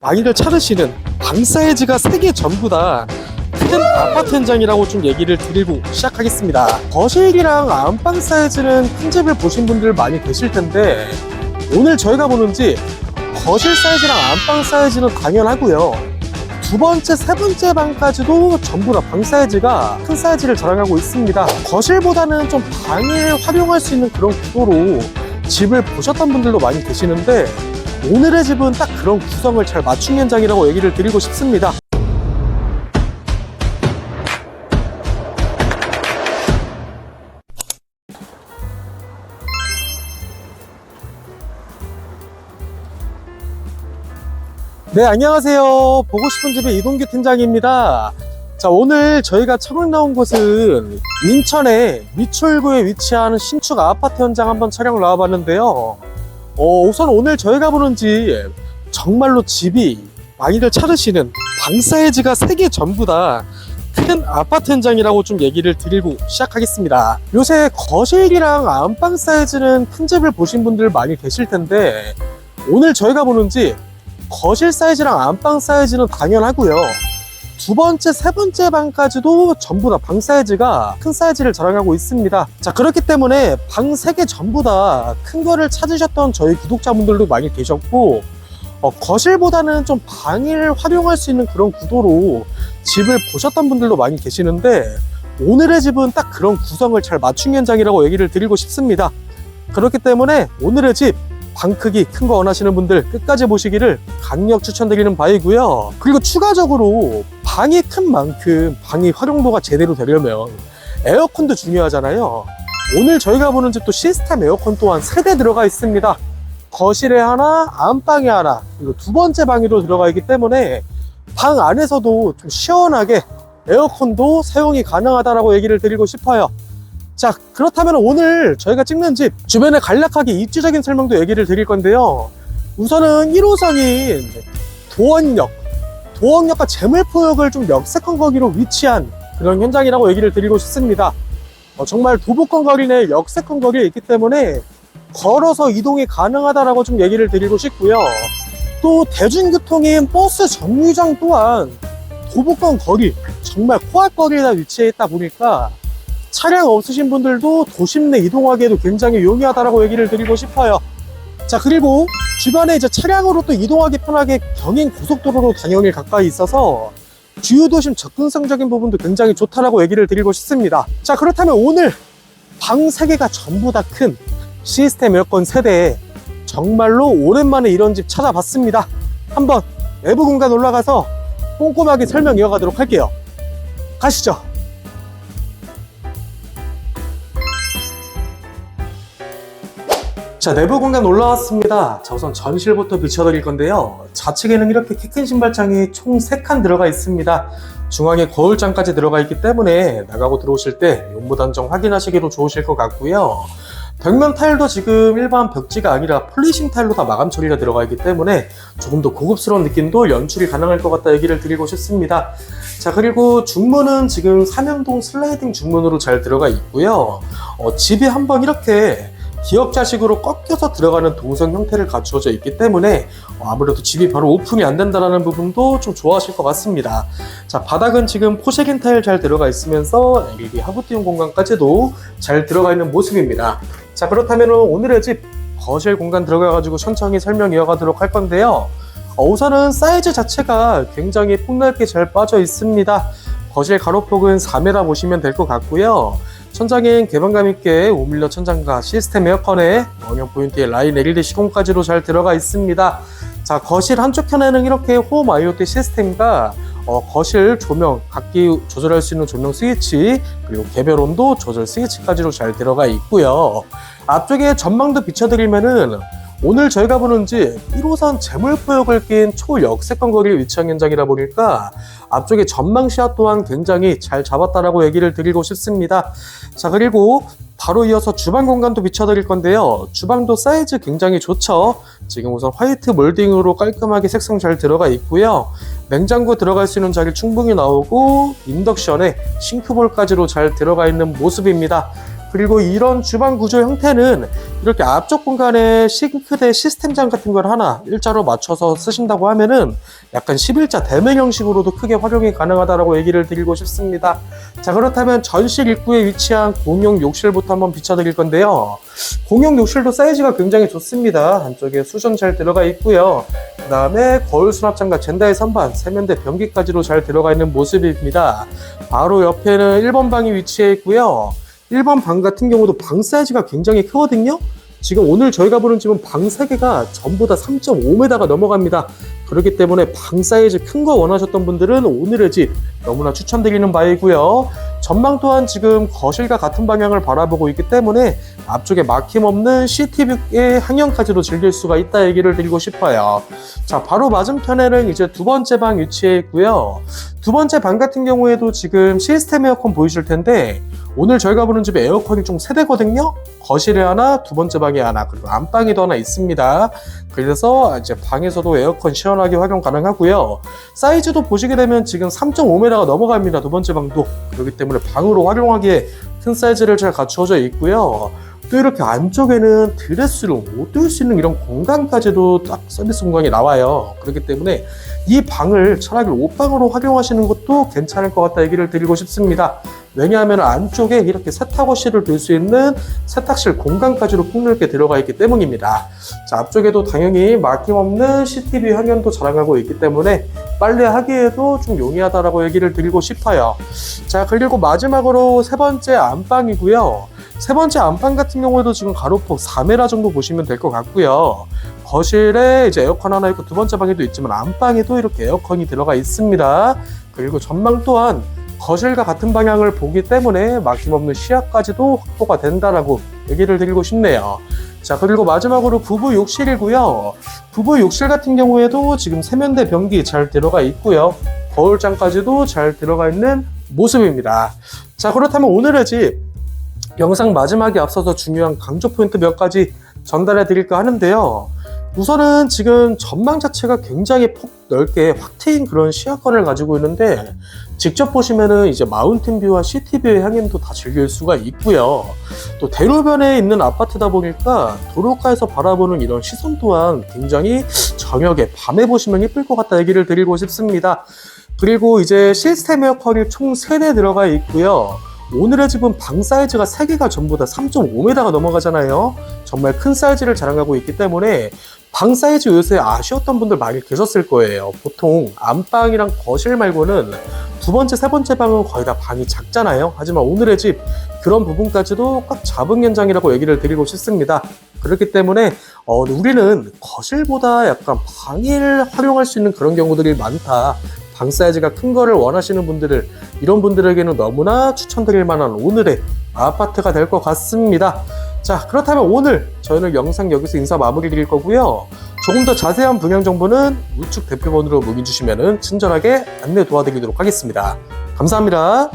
많이들 찾으시는 방 사이즈가 세 개 전부 다 큰 아파트 현장이라고 좀 얘기를 드리고 시작하겠습니다. 거실이랑 안방 사이즈는 큰 집을 보신 분들 많이 계실 텐데 오늘 저희가 보는 집 거실 사이즈랑 안방 사이즈는 당연하고요. 두 번째, 세 번째 방까지도 전부 다 방 사이즈가 큰 사이즈를 자랑하고 있습니다. 거실보다는 좀 방을 활용할 수 있는 그런 구도로 집을 보셨던 분들도 많이 계시는데 오늘의 집은 딱 그런 구성을 잘 맞춘 현장이라고 얘기를 드리고 싶습니다. 네, 안녕하세요. 보고 싶은 집의 이동규 팀장입니다. 자, 오늘 저희가 처음 나온 곳은 인천의 미추홀구에 위치한 신축 아파트 현장 한번 촬영을 나와봤는데요. 어, 우선 오늘 저희가 보는 집 정말로 집이 많이들 찾으시는 방 사이즈가 세 개 전부 다 큰 아파트 현장이라고 좀 얘기를 드리고 시작하겠습니다. 요새 거실이랑 안방 사이즈는 큰 집을 보신 분들 많이 계실 텐데 오늘 저희가 보는 집 거실 사이즈랑 안방 사이즈는 당연하고요. 두 번째, 세 번째 방까지도 전부 다 방 사이즈가 큰 사이즈를 자랑하고 있습니다. 자, 그렇기 때문에 방 세 개 전부 다 큰 거를 찾으셨던 저희 구독자분들도 많이 계셨고, 어, 거실보다는 좀 방을 활용할 수 있는 그런 구도로 집을 보셨던 분들도 많이 계시는데, 오늘의 집은 딱 그런 구성을 잘 맞춘 현장이라고 얘기를 드리고 싶습니다. 그렇기 때문에 오늘의 집, 방 크기 큰 거 원하시는 분들 끝까지 보시기를 강력 추천드리는 바이고요. 그리고 추가적으로 방이 큰 만큼 방이 활용도가 제대로 되려면 에어컨도 중요하잖아요. 오늘 저희가 보는 집도 시스템 에어컨 또한 세대 들어가 있습니다. 거실에 하나, 안방에 하나, 그리고 두 번째 방에도 들어가 있기 때문에 방 안에서도 좀 시원하게 에어컨도 사용이 가능하다라고 얘기를 드리고 싶어요. 자, 그렇다면 오늘 저희가 찍는 집 주변에 간략하게 입지적인 설명도 얘기를 드릴 건데요. 우선은 1호선인 도원역, 도원역과 재물포역을 좀 역세권 거리로 위치한 그런 현장이라고 얘기를 드리고 싶습니다. 어, 정말 도보권 거리 내 역세권 거리에 있기 때문에 걸어서 이동이 가능하다라고 좀 얘기를 드리고 싶고요. 또 대중교통인 버스 정류장 또한 도보권 거리, 정말 코앞 거리에 위치해 있다 보니까 차량 없으신 분들도 도심 내 이동하기에도 굉장히 용이하다라고 얘기를 드리고 싶어요. 자, 그리고 주변에 이제 차량으로 또 이동하기 편하게 경인 고속도로로 당연히 가까이 있어서 주요 도심 접근성적인 부분도 굉장히 좋다라고 얘기를 드리고 싶습니다. 자, 그렇다면 오늘 방 3개가 전부 다 큰 시스템 에어컨 세대에 정말로 오랜만에 이런 집 찾아봤습니다. 한번 내부 공간 올라가서 꼼꼼하게 설명 이어가도록 할게요. 가시죠. 자, 내부 공간 올라왔습니다. 자, 우선 전실부터 비춰드릴 건데요. 좌측에는 이렇게 키 큰 신발장이 총 3칸 들어가 있습니다. 중앙에 거울장까지 들어가 있기 때문에 나가고 들어오실 때 용무 단정 확인하시기도 좋으실 것 같고요. 벽면 타일도 지금 일반 벽지가 아니라 폴리싱 타일로 다 마감 처리가 들어가 있기 때문에 조금 더 고급스러운 느낌도 연출이 가능할 것 같다 얘기를 드리고 싶습니다. 자, 그리고 중문은 지금 삼연동 슬라이딩 중문으로 잘 들어가 있고요. 어, 집이 한번 이렇게 기역자식으로 꺾여서 들어가는 동선 형태를 갖추어져 있기 때문에 어, 아무래도 집이 바로 오픈이 안 된다는 부분도 좀 좋아하실 것 같습니다. 자, 바닥은 지금 포쉐긴 타일 잘 들어가 있으면서 LED 하부띄움 공간까지도 잘 들어가 있는 모습입니다. 자, 그렇다면 오늘의 집 거실 공간 들어가가지고 천천히 설명 이어가도록 할 건데요. 어, 우선은 사이즈 자체가 굉장히 폭넓게 잘 빠져 있습니다. 거실 가로폭은 4m 보시면 될 것 같고요. 천장엔 개방감 있게 오밀러 천장과 시스템 에어컨에 원형 포인트에 라인 LED 시공까지도 잘 들어가 있습니다. 자, 거실 한쪽 편에는 이렇게 홈 IoT 시스템과 어, 거실 조명, 각기 조절할 수 있는 조명 스위치, 그리고 개별 온도 조절 스위치까지도 잘 들어가 있고요. 앞쪽에 전망도 비춰드리면은 오늘 저희가 보는 집 1호선 재물포역을 낀 초역세권 거리에 위치한 현장이라 보니까 앞쪽에 전망 시야 또한 굉장히 잘 잡았다라고 얘기를 드리고 싶습니다. 자 그리고 바로 이어서 주방 공간도 비춰드릴 건데요. 주방도 사이즈 굉장히 좋죠. 지금 우선 화이트 몰딩으로 깔끔하게 색상 잘 들어가 있고요. 냉장고 들어갈 수 있는 자리 충분히 나오고 인덕션에 싱크볼까지도 잘 들어가 있는 모습입니다. 그리고 이런 주방 구조 형태는 이렇게 앞쪽 공간에 싱크대 시스템장 같은 걸 하나 일자로 맞춰서 쓰신다고 하면은 약간 11자 대면 형식으로도 크게 활용이 가능하다라고 얘기를 드리고 싶습니다. 자, 그렇다면 전실 입구에 위치한 공용 욕실부터 한번 비춰드릴 건데요. 공용 욕실도 사이즈가 굉장히 좋습니다. 안쪽에 수전 잘 들어가 있고요. 그 다음에 거울 수납장과 젠다의 선반, 세면대 변기까지도 잘 들어가 있는 모습입니다. 바로 옆에는 1번 방이 위치해 있고요. 1번 방 같은 경우도 방 사이즈가 굉장히 크거든요. 지금 오늘 저희가 보는 집은 방 3개가 전부 다 3.5m가 넘어갑니다. 그렇기 때문에 방 사이즈 큰 거 원하셨던 분들은 오늘의 집 너무나 추천드리는 바이고요. 전망 또한 지금 거실과 같은 방향을 바라보고 있기 때문에 앞쪽에 막힘없는 CCTV의 항형까지도 즐길 수가 있다 얘기를 드리고 싶어요. 자, 바로 맞은편에는 이제 두 번째 방 위치해 있고요. 두 번째 방 같은 경우에도 지금 시스템 에어컨 보이실 텐데 오늘 저희가 보는 집에 에어컨이 총 세대거든요. 거실에 하나, 두 번째 방에 하나, 그리고 안방에도 하나 있습니다. 그래서 이제 방에서도 에어컨 시원하게 활용 가능하고요. 사이즈도 보시게 되면 지금 3.5m가 넘어갑니다. 두 번째 방도. 그렇기 때문에 방으로 활용하기에 큰 사이즈를 잘 갖추어져 있고요. 또 이렇게 안쪽에는 드레스룸, 옷둘수 있는 이런 공간까지도 딱 서비스 공간이 나와요. 그렇기 때문에 이 방을 차라리 옷방으로 활용하시는 것도 괜찮을 것 같다 얘기를 드리고 싶습니다. 왜냐하면 안쪽에 이렇게 세탁거실을 둘수 있는 세탁실 공간까지도 폭넓게 들어가 있기 때문입니다. 자, 앞쪽에도 당연히 막힘없는 CCTV 화면도 자랑하고 있기 때문에 빨래하기에도 좀 용이하다라고 얘기를 드리고 싶어요. 자, 그리고 마지막으로 세 번째 안방이고요. 세 번째 안방 같은 경우에도 지금 가로폭 4m 정도 보시면 될 것 같고요. 거실에 이제 에어컨 하나 있고 두 번째 방에도 있지만 안방에도 이렇게 에어컨이 들어가 있습니다. 그리고 전망 또한 거실과 같은 방향을 보기 때문에 막힘없는 시야까지도 확보가 된다라고 얘기를 드리고 싶네요. 자, 그리고 마지막으로 부부 욕실이고요. 부부 욕실 같은 경우에도 지금 세면대 변기 잘 들어가 있고요. 거울장까지도 잘 들어가 있는 모습입니다. 자, 그렇다면 오늘의 집 영상 마지막에 앞서서 중요한 강조 포인트 몇 가지 전달해 드릴까 하는데요. 우선은 지금 전망 자체가 굉장히 폭 넓게 확 트인 그런 시야권을 가지고 있는데 직접 보시면은 이제 마운틴 뷰와 시티뷰의 향연도 다 즐길 수가 있고요. 또 대로변에 있는 아파트다 보니까 도로가에서 바라보는 이런 시선 또한 굉장히 저녁에 밤에 보시면 예쁠 것 같다 얘기를 드리고 싶습니다. 그리고 이제 시스템 에어컨이 총 3대 들어가 있고요. 오늘의 집은 방 사이즈가 3개가 전부 다 3.5m가 넘어가잖아요. 정말 큰 사이즈를 자랑하고 있기 때문에 방 사이즈 요새 아쉬웠던 분들 많이 계셨을 거예요. 보통 안방이랑 거실 말고는 두 번째, 세 번째 방은 거의 다 방이 작잖아요. 하지만 오늘의 집 그런 부분까지도 꽉 잡은 현장이라고 얘기를 드리고 싶습니다. 그렇기 때문에 어, 우리는 거실보다 약간 방을 활용할 수 있는 그런 경우들이 많다. 방 사이즈가 큰 거를 원하시는 분들을 이런 분들에게는 너무나 추천드릴 만한 오늘의 아파트가 될 것 같습니다. 자, 그렇다면 오늘 저희는 영상 여기서 인사 마무리 드릴 거고요. 조금 더 자세한 분양 정보는 우측 대표번호로 문의 주시면 친절하게 안내 도와드리도록 하겠습니다. 감사합니다.